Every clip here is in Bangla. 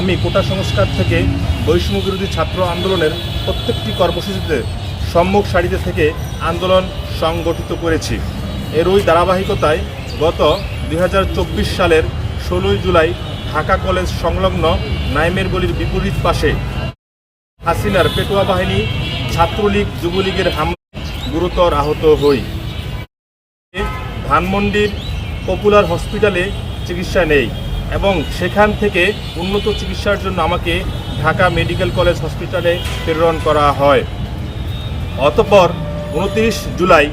আমি কোটা সংস্কার থেকে বৈষম্য বিরোধী ছাত্র আন্দোলনের প্রত্যেকটি কর্মসূচিতে সম্মুখ সারিতে থেকে আন্দোলন সংগঠিত করেছি। এর ওই ধারাবাহিকতায় গত দুই হাজার চব্বিশ সালের ষোলোই জুলাই ঢাকা কলেজ সংলগ্ন নাইমের গলির বিপরীত পাশে হাসিনার পেটোয়া বাহিনী ছাত্রলীগ, যুবলীগের হামলা গুরুতর আহত হই। ধানমন্ডির পপুলার হসপিটালে চিকিৎসা নেই। এবং সেখান থেকে উন্নত চিকিৎসার জন্য আমাকে ঢাকা মেডিকেল কলেজ হসপিটালে প্রেরণ করা হয়। অতঃপর উনত্রিশ জুলাই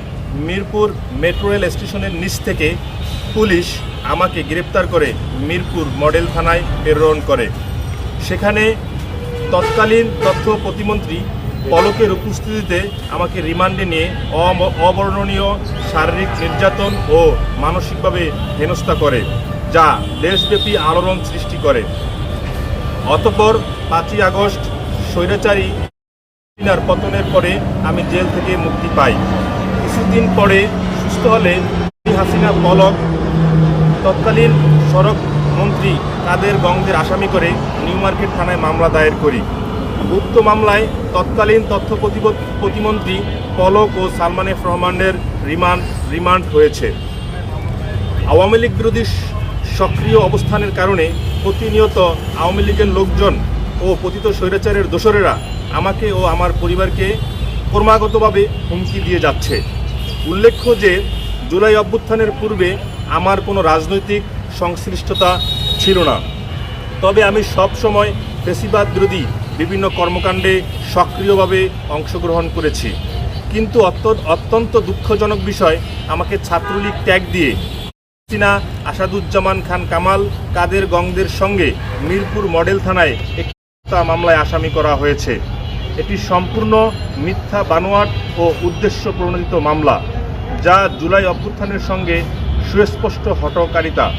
মিরপুর মেট্রো রেল স্টেশনের নিচ থেকে পুলিশ আমাকে গ্রেপ্তার করে মিরপুর মডেল থানায় প্রেরণ করে। সেখানে তৎকালীন তথ্য প্রতিমন্ত্রী পলকের উপস্থিতিতে আমাকে রিমান্ডে নিয়ে অবর্ণনীয়, শারীরিক নির্যাতন ও মানসিকভাবে হেনস্থা করে, যা দেশব্যাপী আলোড়ন সৃষ্টি করে। অতঃপর পাঁচই আগস্ট স্বৈরাচারী হাসিনার পতনের পরে আমি জেল থেকে মুক্তি পাই। কিছুদিন পরে সুস্থ হলে হাসিনা পলক, তৎকালীন সড়ক মন্ত্রী কাদের গঙ্গের আসামি করে নিউ মার্কেট থানায় মামলা দায়ের করি। উক্ত মামলায় তৎকালীন তথ্য প্রতিমন্ত্রী পলক ও সালমান এফ রহমানের রিমান্ড রিমান্ড হয়েছে। আওয়ামী লীগ বিরোধী সক্রিয় অবস্থানের কারণে প্রতিনিয়ত আওয়ামী লীগের লোকজন ও পতিত স্বৈরাচারের দোসরেরা আমাকে ও আমার পরিবারকে ক্রমাগতভাবে হুমকি দিয়ে যাচ্ছে। উল্লেখ্য যে, জুলাই অভ্যুত্থানের পূর্বে আমার কোনো রাজনৈতিক সংশ্লিষ্টতা ছিল না। তবে আমি সব সময় ফেসিবাদ বিরোধী বিভিন্ন কর্মকাণ্ডে সক্রিয়ভাবে অংশগ্রহণ করেছি। কিন্তু অত্য- অত্যন্ত দুঃখজনক বিষয়, আমাকে ছাত্রলীগ ত্যাগ দিয়ে সিনা আসাদুজ্জামান খান কামাল, কাদের গংদের সঙ্গে মিরপুর মডেল থানায় একটি মামলায় আসামি করা হয়েছে। এটি সম্পূর্ণ মিথ্যা বানোয়াট ও উদ্দেশ্য প্রণোদিত মামলা, যা জুলাই অভ্যুত্থানের সঙ্গে সুস্পষ্ট হটকারিতা।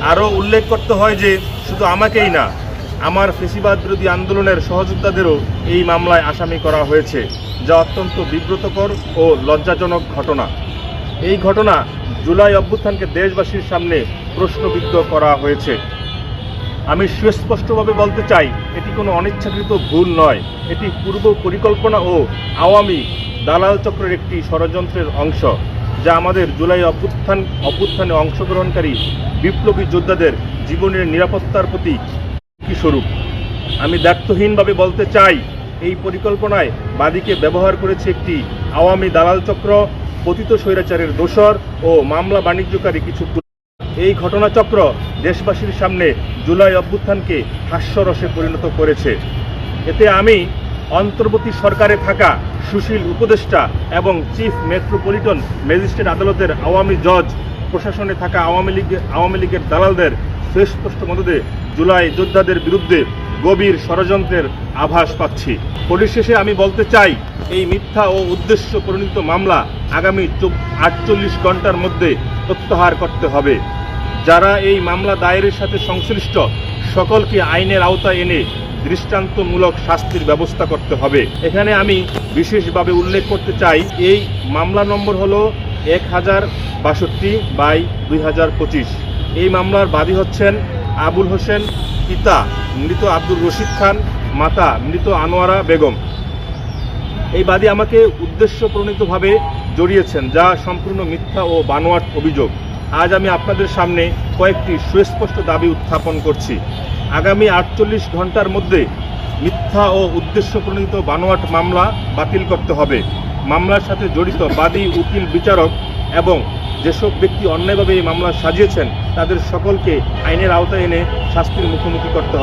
আরও উল্লেখ করতে হয় যে, শুধু আমাকেই না আমার ফেসিবাদ বিরোধী আন্দোলনের সহযোদ্ধাদেরও এই মামলায় আসামি করা হয়েছে, যা অত্যন্ত বিব্রতকর ও লজ্জাজনক ঘটনা। এই ঘটনা জুলাই অভ্যুত্থানকে দেশবাসীর সামনে প্রশ্নবিদ্ধ করা হয়েছে। আমি সুস্পষ্টভাবে বলতে চাই, এটি কোনো অনিচ্ছাকৃত ভুল নয়। এটি পূর্ব পরিকল্পনা ও আওয়ামী দালাল চক্রের একটি ষড়যন্ত্রের অংশ, যা আমাদের জুলাই অভ্যুত্থান, অভ্যুত্থানে অংশগ্রহণকারী বিপ্লবী যোদ্ধাদের জীবনের নিরাপত্তার প্রতি স্বরূপ? আমি দায়িত্বহীনভাবে বলতে চাই, এই পরিকল্পনায় বাদীকে ব্যবহার করেছে একটি আওয়ামী দালাল চক্র, পতিত স্বৈরাচারের দোসর ও মামলা বাণিজ্যকারী কিছু এই ঘটনাচক্র দেশবাসীর সামনে জুলাই অভ্যুত্থানকে হাস্যরসে পরিণত করেছে। এতে আমি অন্তর্বর্তী সরকারে থাকা সুশীল উপদেষ্টা এবং চিফ মেট্রোপলিটন ম্যাজিস্ট্রেট আদালতের আওয়ামী জজ, প্রশাসনে থাকা আওয়ামী লীগ আওয়ামী লীগের দালালদের সুস্পষ্ট মদদে জুলাই যোদ্ধাদের বিরুদ্ধে গভীর ষড়যন্ত্রের আভাস পাচ্ছি। পরিশেষে আমি বলতে চাই, এই মিথ্যা ও উদ্দেশ্য প্রণীত মামলা আগামী আটচল্লিশ ঘণ্টার মধ্যে প্রত্যাহার করতে হবে। যারা এই মামলা দায়েরের সাথে সংশ্লিষ্ট, সকলকে আইনের আওতায় এনে দৃষ্টান্তমূলক শাস্তির ব্যবস্থা করতে হবে। এখানে আমি বিশেষভাবে উল্লেখ করতে চাই, এই মামলা নম্বর হলো এক হাজার বাষট্টি বাই দুই হাজার পঁচিশ। এই মামলার বাদী হচ্ছেন আবুল হোসেন পিতা মৃত আব্দুর রশিদ খান, মাতা মৃত আনোয়ারা বেগম। এই বাদী আমাকে উদ্দেশ্য প্রণীতভাবে জড়িয়েছেন, যা সম্পূর্ণ মিথ্যা ও বানোয়াট অভিযোগ। আজ আমি আপনাদের সামনে কয়েকটি সুস্পষ্ট দাবি উত্থাপন করছি। আগামী আটচল্লিশ ঘণ্টার মধ্যে মিথ্যা ও উদ্দেশ্য প্রণীত বানোয়াট মামলা বাতিল করতে হবে। মামলার সাথে জড়িত বাদী উকিল বিচারক এবং যেসব ব্যক্তি অন্যায়ভাবে এই মামলা সাজিয়েছেন তাদের সকলকে আইনের আওতায় এনে শাস্তির মুখোমুখি করতে